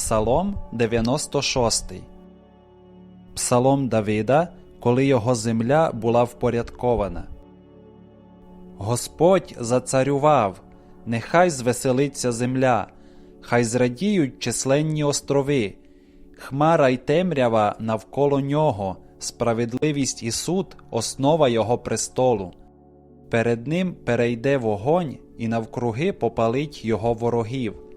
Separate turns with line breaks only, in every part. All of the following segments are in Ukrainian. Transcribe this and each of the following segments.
Псалом 96. Псалом Давида, коли його земля була впорядкована. Господь зацарював, нехай звеселиться земля, хай зрадіють численні острови, хмара й темрява навколо нього, справедливість і суд основа його престолу. Перед ним перейде вогонь і навкруги попалить його ворогів.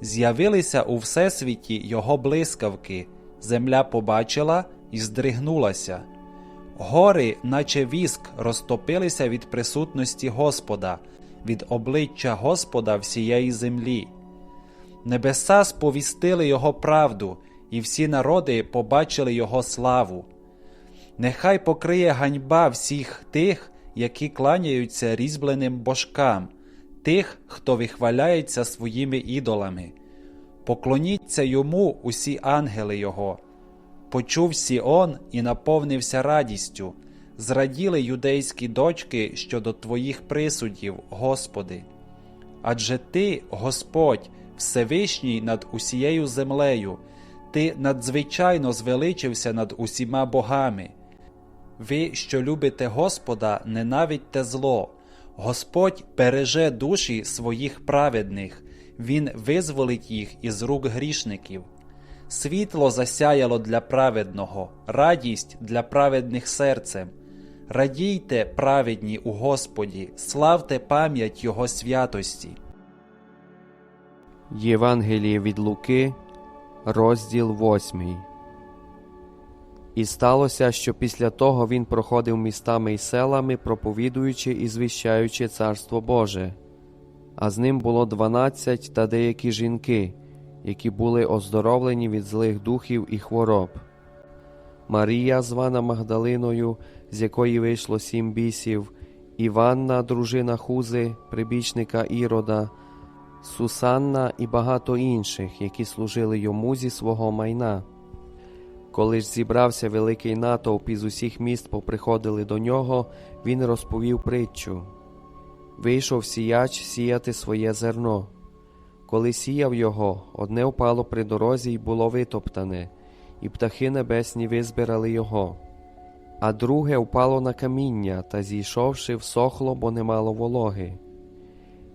З'явилися у всесвіті його блискавки, земля побачила і здригнулася. Гори, наче віск, розтопилися від присутності Господа, від обличчя Господа всієї землі. Небеса сповістили Його правду, і всі народи побачили Його славу. Нехай покриє ганьба всіх тих, які кланяються різьбленим божкам, тих, хто вихваляється своїми ідолами. Поклоніться йому усі ангели Його. Почув Сіон і наповнився радістю, зраділи юдейські дочки щодо Твоїх присудів, Господи. Адже Ти, Господь, Всевишній над усією землею, Ти надзвичайно звеличився над усіма богами. Ви, що любите Господа, ненавидьте зло. Господь береже душі своїх праведних, Він визволить їх із рук грішників. Світло засяяло для праведного, радість для праведних серцем. Радійте, праведні у Господі, славте пам'ять Його святості.
Євангеліє від Луки, розділ 8. І сталося, що після того він проходив містами і селами, проповідуючи і звіщаючи Царство Боже. А з ним було дванадцять та деякі жінки, які були оздоровлені від злих духів і хвороб. Марія, звана Магдалиною, з якої вийшло сім бісів, Іванна, дружина Хузи, прибічника Ірода, Сусанна і багато інших, які служили йому зі свого майна. Коли ж зібрався великий натовп із усіх міст поприходили до нього, він розповів притчу. Вийшов сіяч сіяти своє зерно. Коли сіяв його, одне впало при дорозі й було витоптане, і птахи небесні визбирали його, а друге впало на каміння та, зійшовши, всохло, бо не мало вологи.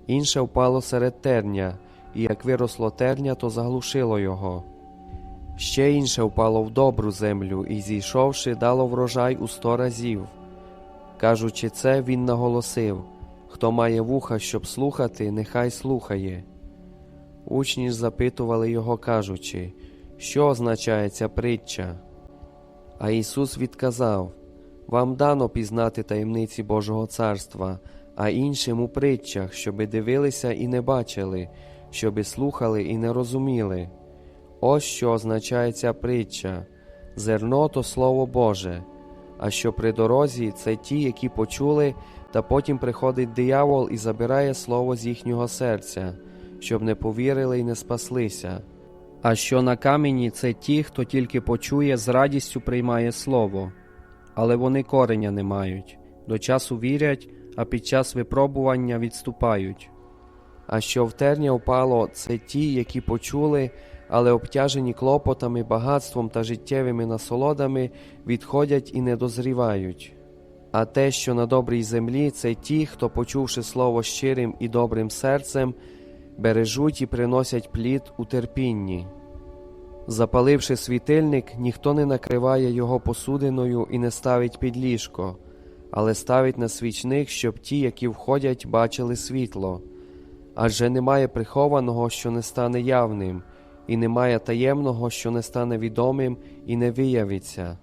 Інше впало серед терня, і як виросло терня, то заглушило його. Ще інше впало в добру землю і, зійшовши, дало врожай у сто разів. Кажучи це, він наголосив хто має вуха, щоб слухати, нехай слухає. Учні ж запитували його, кажучи, що означає ця притча. А Ісус відказав Вам дано пізнати таємниці Божого царства, а іншим у притчах, щоби дивилися і не бачили, щоби слухали і не розуміли. Ось що означає ця притча зерно то Слово Боже, а що при дорозі це ті, які почули, та потім приходить диявол і забирає слово з їхнього серця, щоб не повірили і не спаслися. А що на камені це ті, хто тільки почує, з радістю приймає слово, але вони кореня не мають, до часу вірять, а під час випробування відступають. А що в терня впало, це ті, які почули, але обтяжені клопотами, багатством та життєвими насолодами, відходять і не дозрівають. А те, що на добрій землі, це ті, хто, почувши слово щирим і добрим серцем, бережуть і приносять плід у терпінні. Запаливши світильник, ніхто не накриває його посудиною і не ставить під ліжко, але ставить на свічник, щоб ті, які входять, бачили світло. Адже немає прихованого, що не стане явним, і немає таємного, що не стане відомим і не виявиться.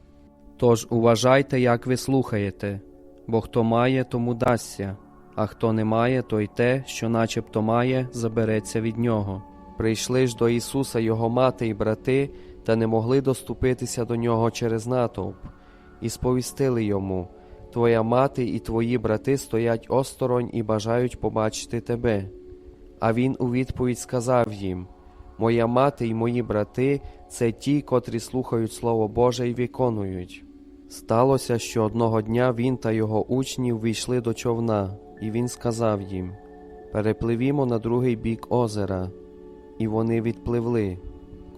Тож уважайте, як ви слухаєте, бо хто має, тому дасться, а хто не має, то й те, що начебто має, забереться від нього. Прийшли ж до Ісуса його мати і брати, та не могли доступитися до нього через натовп, і сповістили йому Твоя мати і твої брати стоять осторонь і бажають побачити тебе. А він у відповідь сказав їм Моя мати і мої брати це ті, котрі слухають Слово Боже і виконують. Сталося, що одного дня він та його учні війшли до човна, і він сказав їм Перепливімо на другий бік озера. І вони відпливли.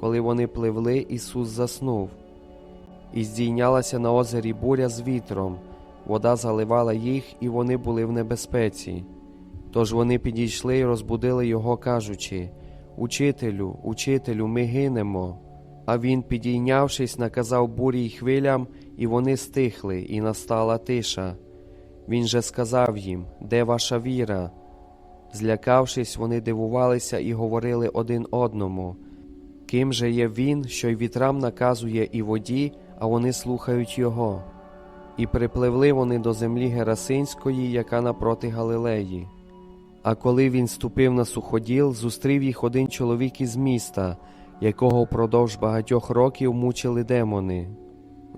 Коли вони пливли, Ісус заснув. І здійнялася на озері буря з вітром, вода заливала їх, і вони були в небезпеці. Тож вони підійшли і розбудили його, кажучи: Учителю, учителю, ми гинемо. А він, підійнявшись, наказав бурі й хвилям, і вони стихли, і настала тиша. Він же сказав їм, де ваша віра? Злякавшись, вони дивувалися і говорили один одному. Ким же є він, що й вітрам наказує і воді, а вони слухають його? І припливли вони до землі Герасинської, яка напроти Галилеї. А коли він ступив на суходіл, зустрів їх один чоловік із міста, якого впродовж багатьох років мучили демони.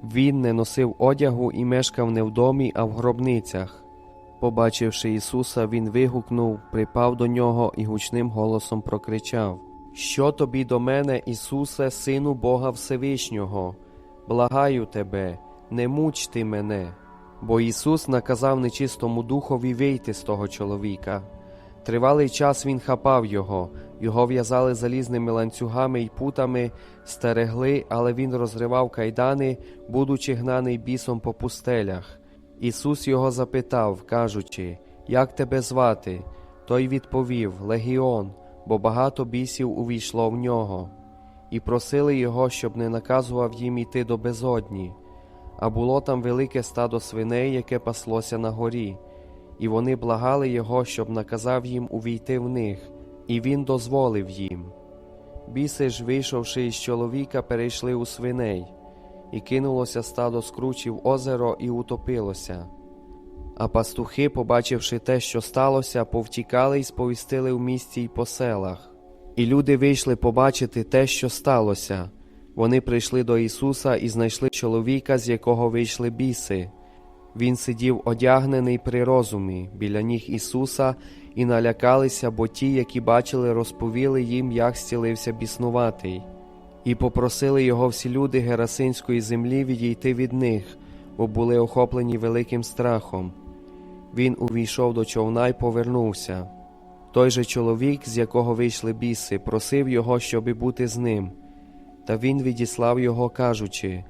Він не носив одягу і мешкав не в домі, а в гробницях. Побачивши Ісуса, він вигукнув, припав до нього і гучним голосом прокричав: Що тобі до мене, Ісусе, Сину Бога Всевишнього? Благаю тебе, не муч ти мене. Бо Ісус наказав нечистому духові вийти з того чоловіка. Тривалий час він хапав його, його в'язали залізними ланцюгами й путами, стерегли, але він розривав кайдани, будучи гнаний бісом по пустелях. Ісус його запитав, кажучи, Як тебе звати? Той відповів Легіон, бо багато бісів увійшло в нього, і просили його, щоб не наказував їм іти до безодні. А було там велике стадо свиней, яке паслося на горі, і вони благали його, щоб наказав їм увійти в них, і він дозволив їм. Біси ж, вийшовши із чоловіка, перейшли у свиней, і кинулося стадо скручі в озеро і утопилося. А пастухи, побачивши те, що сталося, повтікали й сповістили в місті й по селах. І люди вийшли побачити те, що сталося. Вони прийшли до Ісуса і знайшли чоловіка, з якого вийшли біси. Він сидів одягнений при розумі біля ніг Ісуса і налякалися, бо ті, які бачили, розповіли їм, як зцілився біснуватий. І попросили його всі люди Герасинської землі відійти від них, бо були охоплені великим страхом. Він увійшов до човна й повернувся. Той же чоловік, з якого вийшли біси, просив його, щоби бути з ним. Та він відіслав його, кажучи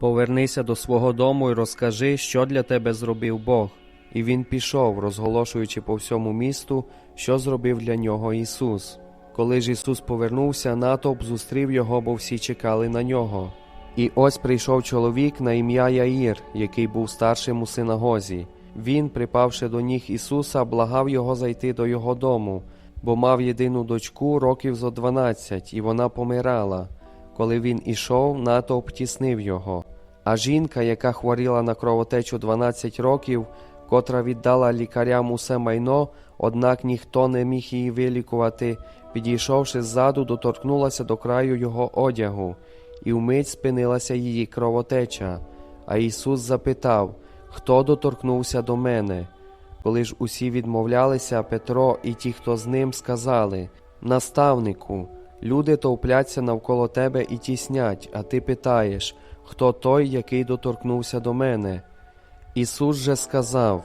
Повернися до свого дому і розкажи, що для тебе зробив Бог. І він пішов, розголошуючи по всьому місту, що зробив для нього Ісус. Коли ж Ісус повернувся, натовп зустрів його, бо всі чекали на нього. І ось прийшов чоловік на ім'я Яїр, який був старшим у синагозі. Він, припавши до ніг Ісуса, благав його зайти до його дому, бо мав єдину дочку років зо дванадцять, і вона помирала. Коли він ішов, натовп тіснив його. А жінка, яка хворіла на кровотечу 12 років, котра віддала лікарям усе майно, однак ніхто не міг її вилікувати, підійшовши ззаду, доторкнулася до краю його одягу, і вмить спинилася її кровотеча. А Ісус запитав, хто доторкнувся до мене. Коли ж усі відмовлялися, Петро і ті, хто з ним, сказали Наставнику, люди товпляться навколо тебе і тіснять, а ти питаєш, хто той, який доторкнувся до мене. Ісус же сказав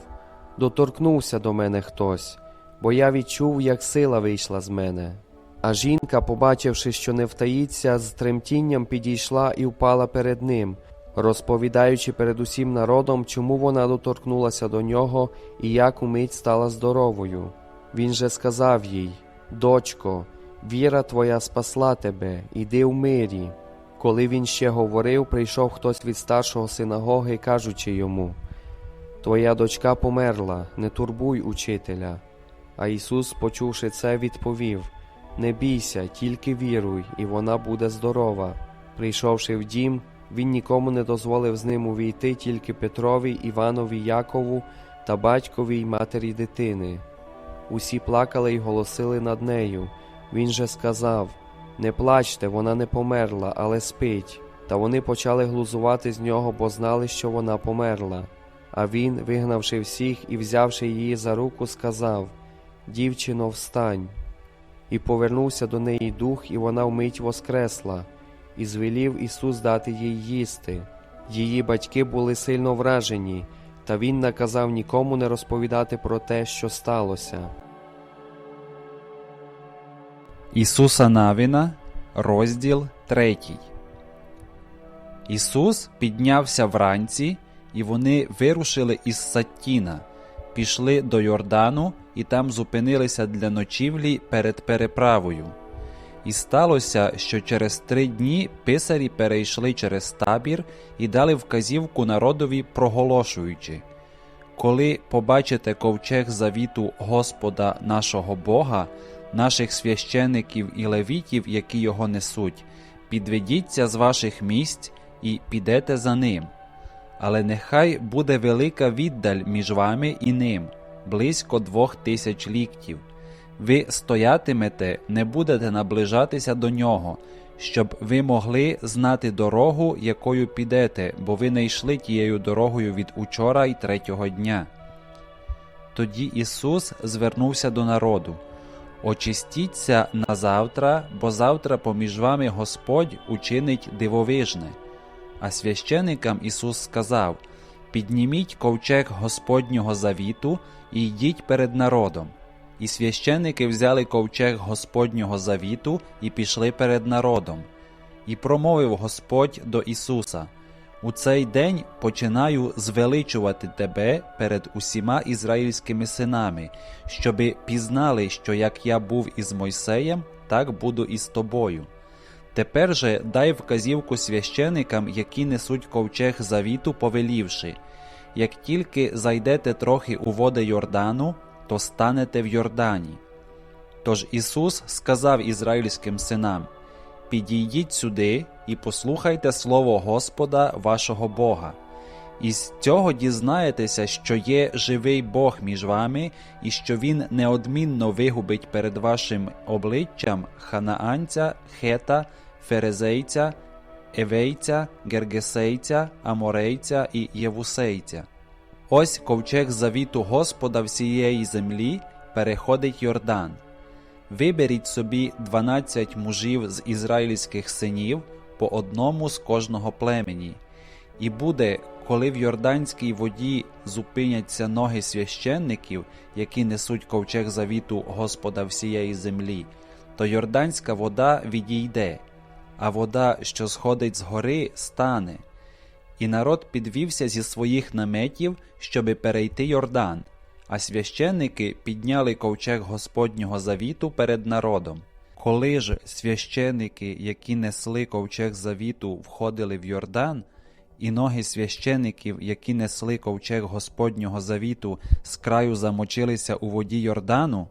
Доторкнувся до мене хтось, бо я відчув, як сила вийшла з мене. А жінка, побачивши, що не втаїться, з тремтінням підійшла і впала перед ним, розповідаючи перед усім народом, чому вона доторкнулася до нього і як умить стала здоровою. Він же сказав їй: Дочко, віра твоя спасла тебе, іди в мирі. Коли він ще говорив, прийшов хтось від старшого синагоги, кажучи йому: Твоя дочка померла, не турбуй учителя. А Ісус, почувши це, відповів: Не бійся, тільки віруй, і вона буде здорова. Прийшовши в дім, він нікому не дозволив з ним увійти, тільки Петрові, Іванові, Якову та батькові й матері дитини. Усі плакали й голосили над нею. Він же сказав: Не плачте, вона не померла, але спить. Та вони почали глузувати з нього, бо знали, що вона померла. А він, вигнавши всіх і взявши її за руку, сказав: Дівчино, встань. І повернувся до неї дух, і вона вмить воскресла, і звелів Ісус дати їй їсти. Її батьки були сильно вражені, та він наказав нікому не розповідати про те, що сталося.
Ісуса Навіна, розділ Третій. Ісус піднявся вранці, і вони вирушили із Саттіна, пішли до Йордану і там зупинилися для ночівлі перед переправою. І сталося, що через три дні писарі перейшли через табір і дали вказівку народові, проголошуючи Коли побачите ковчег завіту Господа нашого Бога, наших священиків і левітів, які його несуть, підведіться з ваших місць і підете за ним. Але нехай буде велика віддаль між вами і ним, близько двох тисяч ліктів. Ви стоятимете, не будете наближатися до нього, щоб ви могли знати дорогу, якою підете, бо ви не йшли тією дорогою від учора й третього дня. Тоді Ісус звернувся до народу. Очистіться на завтра, бо завтра поміж вами Господь учинить дивовижне. А священикам Ісус сказав: Підніміть ковчег Господнього завіту і йдіть перед народом. І священики взяли ковчег Господнього завіту і пішли перед народом. І промовив Господь до Ісуса: У цей день починаю звеличувати тебе перед усіма ізраїльськими синами, щоби пізнали, що як я був із Мойсеєм, так буду і з тобою. Тепер же дай вказівку священикам, які несуть ковчег завіту, повелівши як тільки зайдете трохи у води Йордану, то станете в Йордані. Тож Ісус сказав ізраїльським синам: Підійдіть сюди і послухайте слово Господа вашого Бога. І з цього дізнаєтеся, що є живий Бог між вами, і що Він неодмінно вигубить перед вашим обличчям ханаанця, хета, ферезейця, евейця, гергесейця, аморейця і євусейця. Ось ковчег завіту Господа всієї землі переходить Йордан. Виберіть собі дванадцять мужів з ізраїльських синів по одному з кожного племені. І буде, коли в Йорданській воді зупиняться ноги священників, які несуть ковчег завіту Господа всієї землі, то йорданська вода відійде, а вода, що сходить з гори, стане. І народ підвівся зі своїх наметів, щоби перейти Йордан, а священники підняли ковчег Господнього завіту перед народом. Коли ж священики, які несли ковчег завіту, входили в Йордан, і ноги священиків, які несли ковчег Господнього завіту, з краю замочилися у воді Йордану,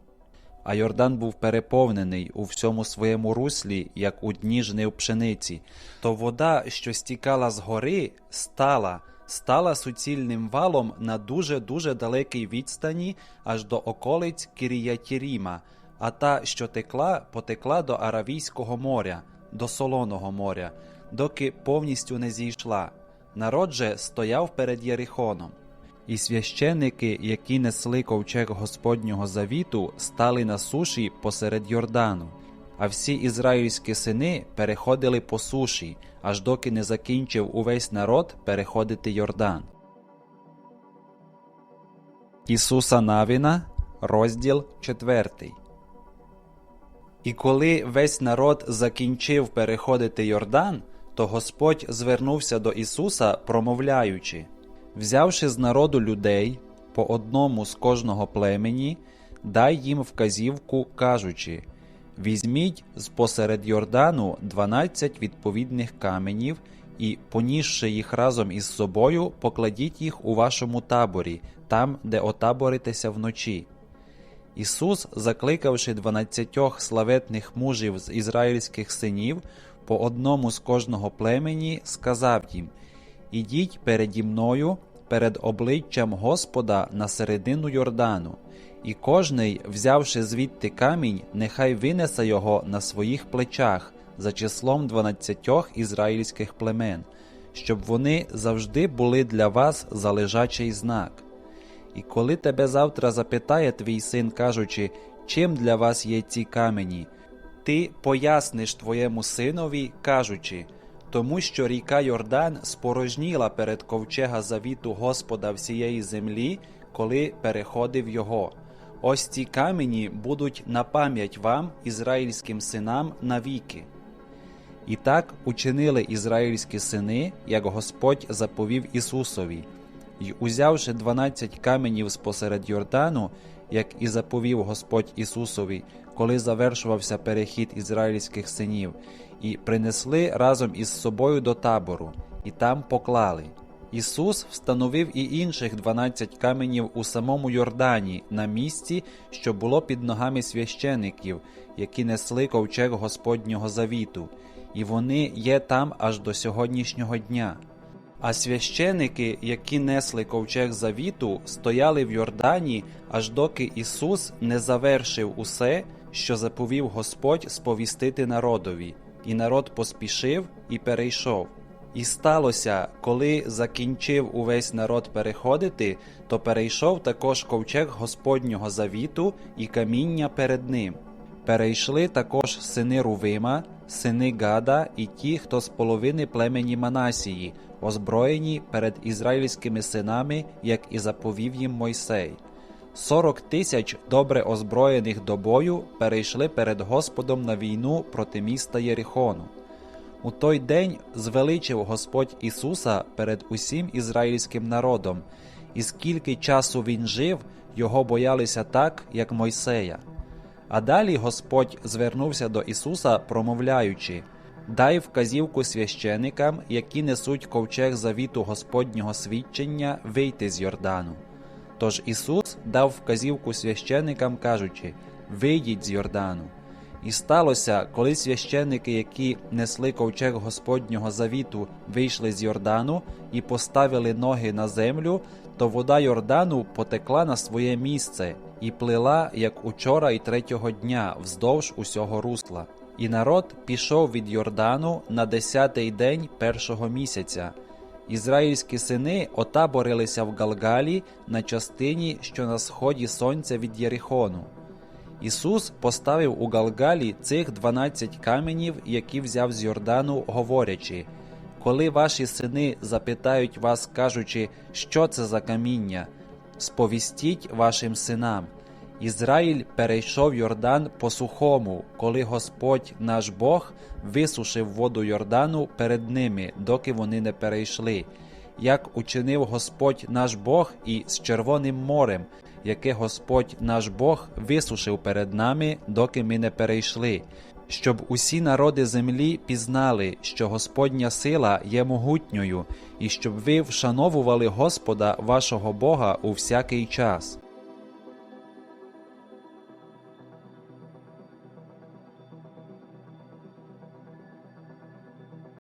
а Йордан був переповнений у всьому своєму руслі, як у дні жнив пшениці, то вода, що стікала з гори, стала, стала суцільним валом на дуже дуже далекій відстані аж до околиць Кіріятіріма, а та, що текла, потекла до Аравійського моря, до Солоного моря, доки повністю не зійшла. Народ же стояв перед Єрихоном. І священики, які несли ковчег Господнього завіту, стали на суші посеред Йордану, а всі ізраїльські сини переходили по суші, аж доки не закінчив увесь народ переходити Йордан. Ісуса Навіна, розділ 4. І коли весь народ закінчив переходити Йордан, то Господь звернувся до Ісуса, промовляючи Взявши з народу людей по одному з кожного племені, дай їм вказівку, кажучи Візьміть з посеред Йордану дванадцять відповідних каменів і, понісши їх разом із собою, покладіть їх у вашому таборі, там, де отаборитеся вночі. Ісус, закликавши дванадцятьох славетних мужів з ізраїльських синів, по одному з кожного племені, сказав їм Ідіть переді мною, перед обличчям Господа на середину Йордану, і кожний, взявши звідти камінь, нехай винесе його на своїх плечах за числом дванадцятьох ізраїльських племен, щоб вони завжди були для вас за лежачий знак. І коли тебе завтра запитає твій син, кажучи, чим для вас є ці камені, ти поясниш твоєму синові, кажучи, тому що ріка Йордан спорожніла перед ковчега завіту Господа всієї землі, коли переходив його. Ось ці камені будуть на пам'ять вам, ізраїльським синам, навіки. І так учинили ізраїльські сини, як Господь заповів Ісусові, й узявши дванадцять каменів спосеред Йордану, як і заповів Господь Ісусові, коли завершувався перехід ізраїльських синів, і принесли разом із собою до табору, і там поклали. Ісус встановив і інших дванадцять каменів у самому Йордані на місці, що було під ногами священиків, які несли ковчег Господнього завіту, і вони є там аж до сьогоднішнього дня. А священики, які несли ковчег завіту, стояли в Йордані, аж доки Ісус не завершив усе, що заповів Господь сповістити народові, і народ поспішив і перейшов. І сталося, коли закінчив увесь народ переходити, то перейшов також ковчег Господнього завіту і каміння перед ним. Перейшли також сини Рувима, сини Гада і ті, хто з половини племені Манасії, озброєні перед ізраїльськими синами, як і заповів їм Мойсей. Сорок тисяч добре озброєних до бою перейшли перед Господом на війну проти міста Єрихону. У той день звеличив Господь Ісуса перед усім ізраїльським народом, і скільки часу він жив, його боялися так, як Мойсея. А далі Господь звернувся до Ісуса, промовляючи: Дай вказівку священикам, які несуть ковчег завіту Господнього свідчення, вийти з Йордану. Тож Ісус дав вказівку священикам, кажучи: Вийдіть з Йордану. І сталося, коли священники, які несли ковчег Господнього завіту, вийшли з Йордану і поставили ноги на землю, то вода Йордану потекла на своє місце і плила, як учора і третього дня, вздовж усього русла. І народ пішов від Йордану на десятий день першого місяця. Ізраїльські сини отаборилися в Галгалі на частині, що на сході сонця від Єрихону. Ісус поставив у Галгалі цих дванадцять каменів, які взяв з Йордану, говорячи: Коли ваші сини запитають вас, кажучи, що це за каміння, сповістіть вашим синам. Ізраїль перейшов Йордан по сухому, коли Господь наш Бог висушив воду Йордану перед ними, доки вони не перейшли, як учинив Господь наш Бог і з Червоним морем, яке Господь наш Бог висушив перед нами, доки ми не перейшли, щоб усі народи землі пізнали, що Господня сила є могутньою, і щоб ви вшановували Господа вашого Бога у всякий час.